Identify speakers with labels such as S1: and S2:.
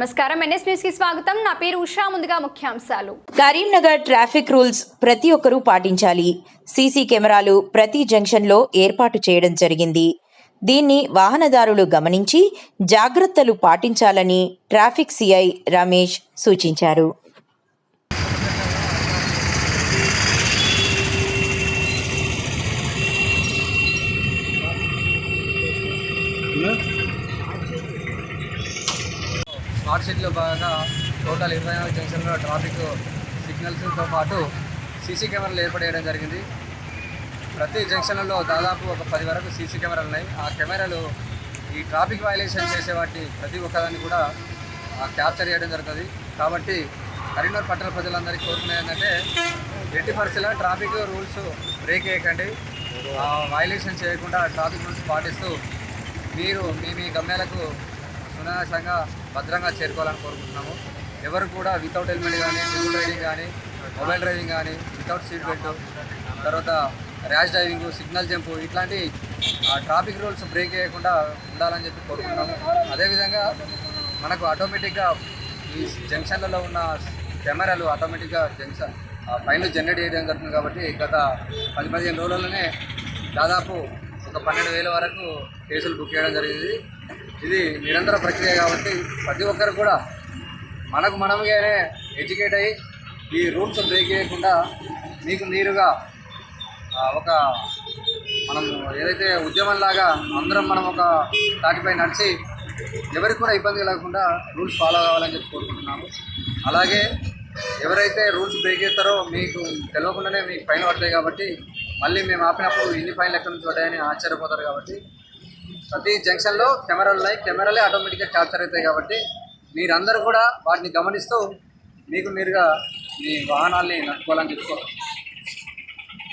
S1: నమస్కారం. ఎన్ఎస్ న్యూస్కి స్వాగతం. నా పేరు ఉషా. ముందుగా ముఖ్యాంశాలు.
S2: కరీంనగర్ ట్రాఫిక్ రూల్స్ ప్రతి ఒక్కరూ పాటించాలి. సీసీ కెమెరాలు ప్రతి జంక్షన్లో ఏర్పాటు చేయడం జరిగింది. దీన్ని వాహనదారులు గమనించి జాగ్రత్తలు పాటించాలని ట్రాఫిక్ సిఐ రమేష్ సూచించారు.
S3: స్మార్ట్ సిటీలో భాగంగా టోటల్ ఇరవై నాలుగు జంక్షన్లో ట్రాఫిక్ సిగ్నల్స్తో పాటు సీసీ కెమెరాలు ఏర్పడేయడం జరిగింది. ప్రతి జంక్షన్లలో దాదాపు ఒక పది వరకు సీసీ కెమెరాలు ఉన్నాయి. ఆ కెమెరాలు ఈ ట్రాఫిక్ వైలేషన్ చేసే వాటిని ప్రతి ఒక్కదాన్ని కూడా క్యాప్చర్ చేయడం జరుగుతుంది. కాబట్టి కరీంనగర్ పట్టణ ప్రజలందరికీ కోరుకునే ఏంటంటే ఎట్టి పరిస్థితుల్లో ట్రాఫిక్ రూల్స్ బ్రేక్ చేయకండి. ఆ, వైలేషన్ చేయకుండా ట్రాఫిక్ రూల్స్ పాటిస్తూ మీరు మీ మీ గమ్యాలకు సునాయాసంగా భద్రంగా చేరుకోవాలని కోరుకుంటున్నాము. ఎవరు కూడా వితౌట్ హెల్మెట్ కానీ ఫుల్ రైడింగ్ కానీ మొబైల్ డ్రైవింగ్ కానీ వితౌట్ సీట్ బెల్ట్ తర్వాత ర్యాష్ డ్రైవింగ్ సిగ్నల్ జంప్ ఇట్లాంటి ట్రాఫిక్ రూల్స్ బ్రేక్ చేయకుండా ఉండాలని చెప్పి కోరుకుంటున్నాము. అదేవిధంగా మనకు ఆటోమేటిక్గా ఈ జంక్షన్లలో ఉన్న కెమెరాలు ఆటోమేటిక్గా జంక్షన్ ఫైన్లు జనరేట్ చేయడం జరుగుతుంది కాబట్టి గత పది పదిహేను రోజుల్లోనే దాదాపు ఒక పన్నెండు వేల వరకు కేసులు బుక్ చేయడం జరిగింది. ఇది నిరంతర ప్రక్రియ కాబట్టి ప్రతి ఒక్కరు కూడా మనకు మనముగానే ఎడ్యుకేట్ అయ్యి ఈ రూల్స్ బ్రేక్ చేయకుండా మీకు మీరుగా ఒక మనం ఏదైతే ఉద్యమంలాగా అందరం మనం ఒక దాటిపై నడిచి ఎవరికి కూడా ఇబ్బంది లేకుండా రూల్స్ ఫాలో కావాలని చెప్పి కోరుకుంటున్నాము. అలాగే ఎవరైతే రూల్స్ బ్రేక్ చేస్తారో మీకు తెలియకుండానే మీకు ఫైన్ పడతాయి కాబట్టి మళ్ళీ మేము ఆపినప్పుడు ఇన్ని ఫైన్లు ఎక్కడి నుంచి పడ్డాయని ఆశ్చర్యపోతారు కాబట్టి ప్రతి జంక్షన్లో కెమెరాలు ఉన్నాయి. కెమెరాలే ఆటోమేటిక్గా క్యాప్చర్ అవుతాయి కాబట్టి మీరందరూ కూడా వాటిని గమనిస్తూ మీకు మీరుగా మీ వాహనాల్ని నడుపుకోవాలని చెప్పుకోవాలి.